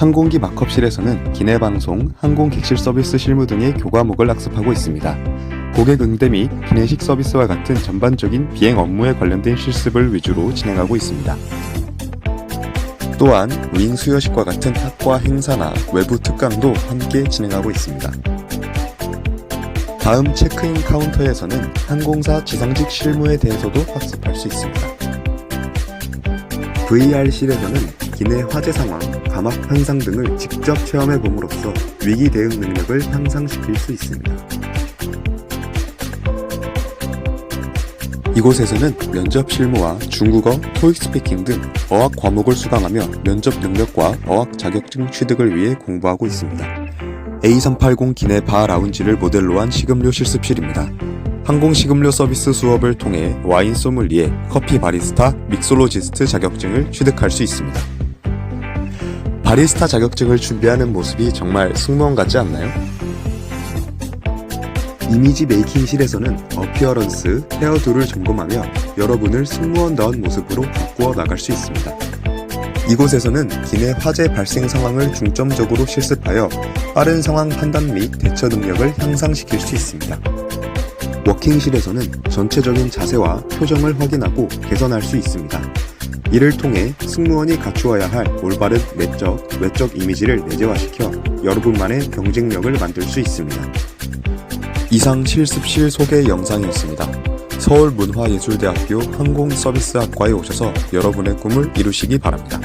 항공기 마컵실에서는 기내 방송, 항공 객실 서비스 실무 등의 교과목을 학습하고 있습니다. 고객 응대 및 기내식 서비스와 같은 전반적인 비행 업무에 관련된 실습을 위주로 진행하고 있습니다. 또한 윙 수여식과 같은 학과 행사나 외부 특강도 함께 진행하고 있습니다. 다음 체크인 카운터에서는 항공사 지상직 실무에 대해서도 학습할 수 있습니다. VR실에서는 기내 화재 상황, 감압 현상 등을 직접 체험해 봄으로써 위기 대응 능력을 향상시킬 수 있습니다. 이곳에서는 면접 실무와 중국어, 토익 스피킹 등 어학 과목을 수강하며 면접 능력과 어학 자격증 취득을 위해 공부하고 있습니다. A380 기내 바 라운지를 모델로 한 식음료 실습실입니다. 항공 식음료 서비스 수업을 통해 와인 소믈리에, 커피 바리스타, 믹솔로지스트 자격증을 취득할 수 있습니다. 바리스타 자격증을 준비하는 모습이 정말 승무원 같지 않나요? 이미지 메이킹실에서는 어피어런스, 헤어도를 점검하며 여러분을 승무원다운 모습으로 바꾸어 나갈 수 있습니다. 이곳에서는 기내 화재 발생 상황을 중점적으로 실습하여 빠른 상황 판단 및 대처 능력을 향상시킬 수 있습니다. 워킹실에서는 전체적인 자세와 표정을 확인하고 개선할 수 있습니다. 이를 통해 승무원이 갖추어야 할 올바른 내적, 외적 이미지를 내재화시켜 여러분만의 경쟁력을 만들 수 있습니다. 이상 실습실 소개 영상이었습니다. 서울문화예술대학교 항공서비스학과에 오셔서 여러분의 꿈을 이루시기 바랍니다.